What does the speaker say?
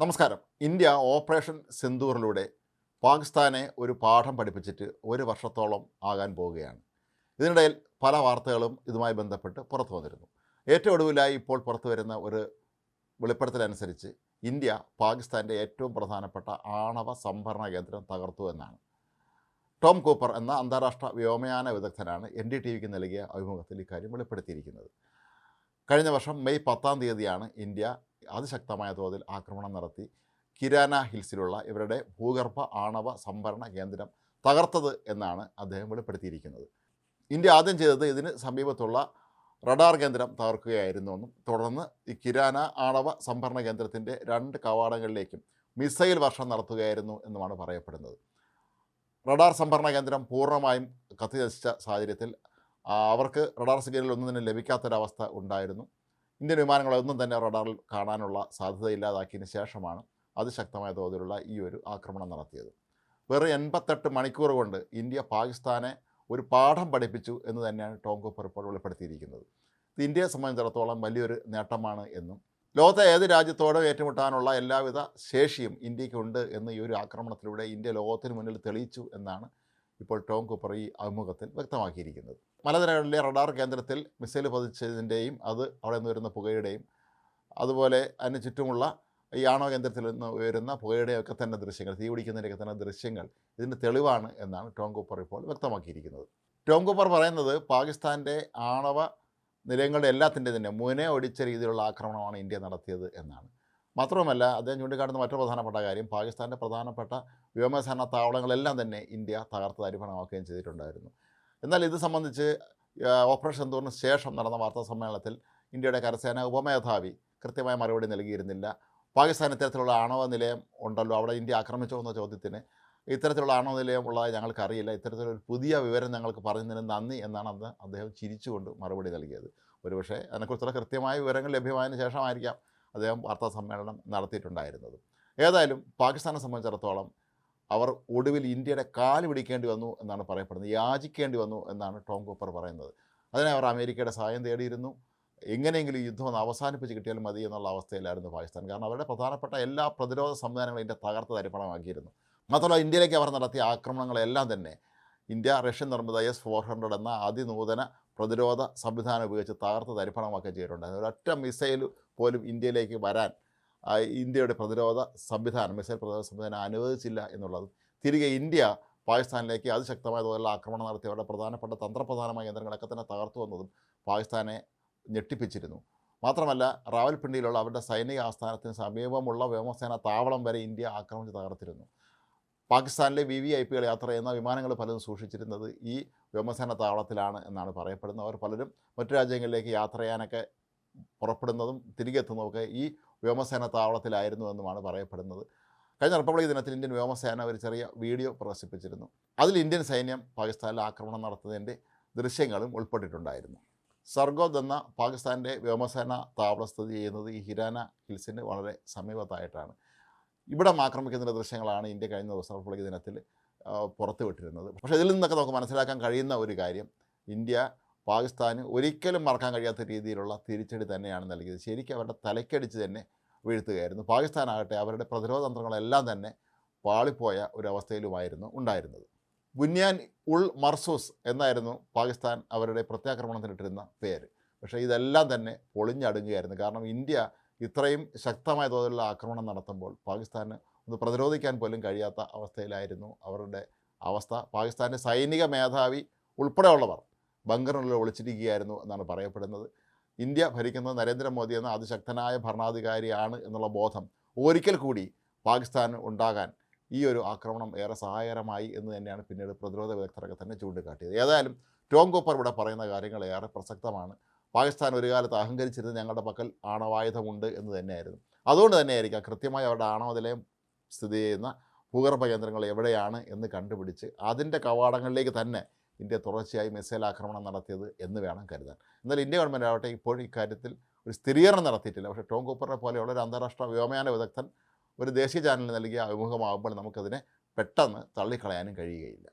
നമസ്കാരം. India operation സിന്ദൂറിലൂടെ പാകിസ്ഥാനെ ഒരു പാഠം പഠിപ്പിച്ചിട്ട് ഒരു വർഷത്തോളം ആകാൻ പോവുകയാണ്. ഇതിനിടയിൽ പല വാർത്തകളും ഇതുമായി ബന്ധപ്പെട്ട് പുറത്തു വന്നിരുന്നു. ഏറ്റവും ഒടുവിലായി ഇപ്പോൾ പുറത്തു വരുന്ന ഒരു വെളിപ്പെടുത്തലനുസരിച്ച് ഇന്ത്യ പാകിസ്ഥാന്റെ ഏറ്റവും പ്രധാനപ്പെട്ട ആണവ സംഭരണ കേന്ദ്രം തകർത്തു എന്നാണ്. ടോം കൂപ്പർ എന്ന അന്താരാഷ്ട്ര വ്യോമയാന വിദഗ്ധനാണ് എൻ ഡി ടി വിക്ക് നൽകിയ അഭിമുഖത്തിൽ ഇക്കാര്യം വെളിപ്പെടുത്തിയിരിക്കുന്നത്. കഴിഞ്ഞ വർഷം മെയ് പത്താം തീയതിയാണ് ഇന്ത്യ അതിശക്തമായ തോതിൽ ആക്രമണം നടത്തി കിരാന ഹിൽസിലുള്ള ഇവരുടെ ഭൂഗർഭ ആണവ സംഭരണ കേന്ദ്രം തകർത്തത് എന്നാണ് അദ്ദേഹം വെളിപ്പെടുത്തിയിരിക്കുന്നത്. ഇന്ത്യ ആദ്യം ചെയ്തത് ഇതിന് സമീപത്തുള്ള റഡാർ കേന്ദ്രം തകർക്കുകയായിരുന്നുവെന്നും തുടർന്ന് ഈ കിരാന ആണവ സംഭരണ കേന്ദ്രത്തിന്റെ രണ്ട് കവാടങ്ങളിലേക്കും മിസൈൽ വർഷം നടത്തുകയായിരുന്നു എന്നുമാണ് പറയപ്പെടുന്നത്. റഡാർ സംഭരണ കേന്ദ്രം പൂർണമായും കത്തിനശിച്ച സാഹചര്യത്തിൽ അവർക്ക് റഡാർ സിഗ്നൽ ഒന്നും തന്നെ ലഭിക്കാത്തൊരവസ്ഥ ഉണ്ടായിരുന്നു. ഇന്ത്യൻ വിമാനങ്ങളൊന്നും തന്നെ റഡാറിൽ കാണാനുള്ള സാധ്യത ഇല്ലാതാക്കിയതിന് ശേഷമാണ് അതിശക്തമായ തോതിലുള്ള ഈ ഒരു ആക്രമണം നടത്തിയത്. വെറും എൺപത്തെട്ട് മണിക്കൂർ കൊണ്ട് ഇന്ത്യ പാകിസ്ഥാനെ ഒരു പാഠം പഠിപ്പിച്ചു എന്ന് തന്നെയാണ് ടോം കൂപ്പർ ഇപ്പോൾ വെളിപ്പെടുത്തിയിരിക്കുന്നത്. ഇത് ഇന്ത്യയെ സംബന്ധിച്ചിടത്തോളം വലിയൊരു നേട്ടമാണ് എന്നും ലോകത്തെ ഏത് രാജ്യത്തോടും ഏറ്റുമുട്ടാനുള്ള എല്ലാവിധ ശേഷിയും ഇന്ത്യക്കുണ്ട് എന്ന് ഈ ഒരു ആക്രമണത്തിലൂടെ ഇന്ത്യ ലോകത്തിന് മുന്നിൽ തെളിയിച്ചു എന്നാണ് ഇപ്പോൾ ടോം കൂപ്പർ ഈ അഭിമുഖത്തിൽ വ്യക്തമാക്കിയിരിക്കുന്നത്. മലനിരകളിലെ റഡാർ കേന്ദ്രത്തിൽ മിസൈൽ പതിച്ചതിന്റെയും അത് അവിടെ നിന്ന് വരുന്ന പുകയുടെയും അതുപോലെ അതിന് ചുറ്റുമുള്ള ഈ ആണോ കേന്ദ്രത്തിൽ നിന്ന് ഉയരുന്ന പുകയുടെയൊക്കെ തന്നെ ദൃശ്യങ്ങൾ തീ പിടിക്കുന്നതിന്റെയൊക്കെ തന്നെ ദൃശ്യങ്ങൾ ഇതിന്റെ തെളിവാണ് എന്നാണ് ടോം കൂപ്പർ ഇപ്പോൾ വ്യക്തമാക്കിയിരിക്കുന്നത്. ടോം കൂപ്പർ പറയുന്നത് പാകിസ്ഥാന്റെ ആണവ നിലയങ്ങളുടെ എല്ലാത്തിന്റെ തന്നെ മുനെ ഒടിച്ച രീതിയിലുള്ള ആക്രമണമാണ് ഇന്ത്യ നടത്തിയത് എന്നാണ്. മാത്രവുമല്ല അദ്ദേഹം ചൂണ്ടിക്കാട്ടുന്ന മറ്റൊരു പ്രധാനപ്പെട്ട കാര്യം പാകിസ്ഥാന്റെ പ്രധാനപ്പെട്ട വ്യോമസേന താവളങ്ങളെല്ലാം തന്നെ ഇന്ത്യ തകർത്ത് തരിപ്പണമാക്കുകയും ചെയ്തിട്ടുണ്ടായിരുന്നു. എന്നാൽ ഇത് സംബന്ധിച്ച് ഓപ്പറേഷൻ തോറിന് ശേഷം നടന്ന വാർത്താ സമ്മേളനത്തിൽ ഇന്ത്യയുടെ കരസേന ഉപമേധാവി കൃത്യമായ മറുപടി നൽകിയിരുന്നില്ല. പാകിസ്ഥാൻ ഇത്തരത്തിലുള്ള ആണവ നിലയം ഉണ്ടല്ലോ അവിടെ ഇന്ത്യ ആക്രമിച്ചോ എന്ന ചോദ്യത്തിന് ഇത്തരത്തിലുള്ള ആണവ നിലയം ഉള്ളതായി ഞങ്ങൾക്കറിയില്ല. ഇത്തരത്തിലൊരു പുതിയ വിവരം ഞങ്ങൾക്ക് പറഞ്ഞതിന് നന്ദി എന്നാണ് അന്ന് അദ്ദേഹം ചിരിച്ചുകൊണ്ട് മറുപടി നൽകിയത്. ഒരുപക്ഷേ അതിനെക്കുറിച്ചുള്ള കൃത്യമായ വിവരങ്ങൾ ലഭ്യമായതിനു ശേഷമായിരിക്കാം അദ്ദേഹം വാർത്താ സമ്മേളനം നടത്തിയിട്ടുണ്ടായിരുന്നത്. ഏതായാലും പാകിസ്ഥാനെ സംബന്ധിച്ചിടത്തോളം അവർ ഒടുവിൽ ഇന്ത്യയുടെ കാൽ പിടിക്കേണ്ടി വന്നു എന്നാണ് പറയപ്പെടുന്നത്. യാചിക്കേണ്ടി വന്നു എന്നാണ് ടോം കൂപ്പർ പറയുന്നത്. അതിനെ അവർ അമേരിക്കയുടെ സഹായം തേടിയിരുന്നു. എങ്ങനെയെങ്കിലും യുദ്ധം ഒന്ന് അവസാനിപ്പിച്ച് കിട്ടിയാൽ മതി എന്നുള്ള അവസ്ഥയിലായിരുന്നു പാകിസ്ഥാൻ. കാരണം അവരുടെ പ്രധാനപ്പെട്ട എല്ലാ പ്രതിരോധ സംവിധാനങ്ങളും ഇന്ത്യ തകർത്ത് തരിപ്പണമാക്കിയിരുന്നു മാത്രമല്ല ഇന്ത്യയിലേക്ക് അവർ നടത്തിയ ആക്രമണങ്ങളെല്ലാം തന്നെ ഇന്ത്യ റഷ്യൻ നിർമ്മിത എസ് ഫോർ ഹൺഡ്രഡ് എന്ന അതിനൂതന പ്രതിരോധ സംവിധാനം ഉപയോഗിച്ച് തകർത്ത് തരിപ്പണമൊക്കെ ചെയ്തിട്ടുണ്ടായിരുന്നു ഒരൊറ്റ മിസൈൽ പോലും ഇന്ത്യയിലേക്ക് വരാൻ ഇന്ത്യയുടെ പ്രതിരോധ സംവിധാനം മിസൈൽ പ്രതിരോധ സംവിധാനം അനുവദിച്ചില്ല എന്നുള്ളത്. തിരികെ ഇന്ത്യ പാകിസ്ഥാനിലേക്ക് അതിശക്തമായ തോതിലുള്ള ആക്രമണം നടത്തി. അവരുടെ പ്രധാനപ്പെട്ട തന്ത്രപ്രധാനമായ കേന്ദ്രങ്ങളൊക്കെ തന്നെ തകർത്തു വന്നതും പാകിസ്ഥാനെ ഞെട്ടിപ്പിച്ചിരുന്നു. മാത്രമല്ല റാവൽപിണ്ടിയിലുള്ള അവരുടെ സൈനിക ആസ്ഥാനത്തിന് സമീപമുള്ള വ്യോമസേന താവളം വരെ ഇന്ത്യ ആക്രമിച്ച് തകർത്തിരുന്നു. പാകിസ്ഥാനിലെ വി വി ഐ പികൾ യാത്ര ചെയ്യുന്ന വിമാനങ്ങൾ പലതും സൂക്ഷിച്ചിരുന്നത് ഈ വ്യോമസേന താവളത്തിലാണ് എന്നാണ് പറയപ്പെടുന്നത്. അവർ പലരും മറ്റു രാജ്യങ്ങളിലേക്ക് യാത്ര ചെയ്യാനൊക്കെ പുറപ്പെടുന്നതും തിരികെ എത്തുന്നതൊക്കെ ഈ വ്യോമസേന താവളത്തിലായിരുന്നു എന്നുമാണ് പറയപ്പെടുന്നത്. കഴിഞ്ഞ റിപ്പബ്ലിക് ദിനത്തിൽ ഇന്ത്യൻ വ്യോമസേന ഒരു ചെറിയ വീഡിയോ പ്രദർശിപ്പിച്ചിരുന്നു. അതിൽ ഇന്ത്യൻ സൈന്യം പാകിസ്ഥാനിൽ ആക്രമണം നടത്തുന്നതിന്റെ ദൃശ്യങ്ങളും ഉൾപ്പെട്ടിട്ടുണ്ടായിരുന്നു. സർഗോദ് എന്ന പാകിസ്ഥാന്റെ വ്യോമസേന താവളം സ്ഥിതി ചെയ്യുന്നത് ഈ ഹിരാന ഹിൽസിന് വളരെ സമീപത്തായിട്ടാണ്. ഇവിടം ആക്രമിക്കുന്നതിന്റെ ദൃശ്യങ്ങളാണ് ഇന്ത്യ കഴിഞ്ഞ ദിവസം റിപ്പബ്ലിക് ദിനത്തിൽ പുറത്തു പുറത്തുവിട്ടിരുന്നത്. പക്ഷേ ഇതിൽ നിന്നൊക്കെ നമുക്ക് മനസ്സിലാക്കാൻ കഴിയുന്ന ഒരു കാര്യം ഇന്ത്യ പാകിസ്ഥാന് ഒരിക്കലും മറക്കാൻ കഴിയാത്ത രീതിയിലുള്ള തിരിച്ചടി തന്നെയാണ് നൽകിയത്. ശരിക്കും അവരുടെ തലക്കടിച്ച് തന്നെ വീഴ്ത്തുകയായിരുന്നു. പാകിസ്ഥാനാകട്ടെ അവരുടെ പ്രതിരോധ തന്ത്രങ്ങളെല്ലാം തന്നെ പാളിപ്പോയ ഒരു അവസ്ഥയിലുമായിരുന്നു ഉണ്ടായിരുന്നത്. ബുന്യാൻ ഉൾ മർസൂസ് എന്നായിരുന്നു പാകിസ്ഥാൻ അവരുടെ പ്രത്യാക്രമണത്തിനിട്ടിരുന്ന പേര്. പക്ഷേ ഇതെല്ലാം തന്നെ പൊളിഞ്ഞടുങ്ങുകയായിരുന്നു. കാരണം ഇന്ത്യ ഇത്രയും ശക്തമായ തോതിലുള്ള ആക്രമണം നടത്തുമ്പോൾ പാകിസ്ഥാന് ഒന്ന് പ്രതിരോധിക്കാൻ പോലും കഴിയാത്ത അവസ്ഥയിലായിരുന്നു അവരുടെ അവസ്ഥ. പാകിസ്ഥാന്റെ സൈനിക മേധാവി ഉൾപ്പെടെയുള്ളവർ ബങ്കറിനുള്ളിൽ ഒളിച്ചിരിക്കുകയായിരുന്നു എന്നാണ് പറയപ്പെടുന്നത്. ഇന്ത്യ ഭരിക്കുന്നത് നരേന്ദ്രമോദി എന്ന അതിശക്തനായ ഭരണാധികാരിയാണ് എന്നുള്ള ബോധം ഒരിക്കൽ കൂടി പാകിസ്ഥാന് ഉണ്ടാകാൻ ഈ ഒരു ആക്രമണം ഏറെ സഹായകരമായി എന്ന് തന്നെയാണ് പിന്നീട് പ്രതിരോധ വിദഗ്ധരൊക്കെ തന്നെ ചൂണ്ടിക്കാട്ടിയത്. ഏതായാലും ടോം കോപ്പർ ഇവിടെ പറയുന്ന കാര്യങ്ങൾ ഏറെ പ്രസക്തമാണ്. പാകിസ്ഥാൻ ഒരു കാലത്ത് അഹങ്കരിച്ചിരുന്നത് ഞങ്ങളുടെ പക്കൽ ആണവായുധമുണ്ട് എന്ന് തന്നെയായിരുന്നു. അതുകൊണ്ട് തന്നെയായിരിക്കാം കൃത്യമായി അവരുടെ ആണവ നിലയം സ്ഥിതി ചെയ്യുന്ന ഭൂഗർഭ കേന്ദ്രങ്ങൾ എവിടെയാണ് എന്ന് കണ്ടുപിടിച്ച് അതിന്റെ കവാടങ്ങളിലേക്ക് തന്നെ ഇന്ത്യ തുടർച്ചയായി മിസൈൽ ആക്രമണം നടത്തിയത് എന്ന് വേണം കരുതാൻ. എന്നാൽ ഇന്ത്യ ഗവൺമെന്റ് ആവട്ടെ ഇപ്പോഴും ഇക്കാര്യത്തിൽ ഒരു സ്ഥിരീകരണം നടത്തിയിട്ടില്ല. പക്ഷേ ടോം കൂപ്പറിനെ പോലെയുള്ള ഒരു അന്താരാഷ്ട്ര വ്യോമയാന വിദഗ്ധൻ ഒരു ദേശീയ ചാനലിന് നൽകിയ അഭിമുഖമാകുമ്പോൾ നമുക്കതിനെ പെട്ടെന്ന് തള്ളിക്കളയാനും കഴിയുകയില്ല.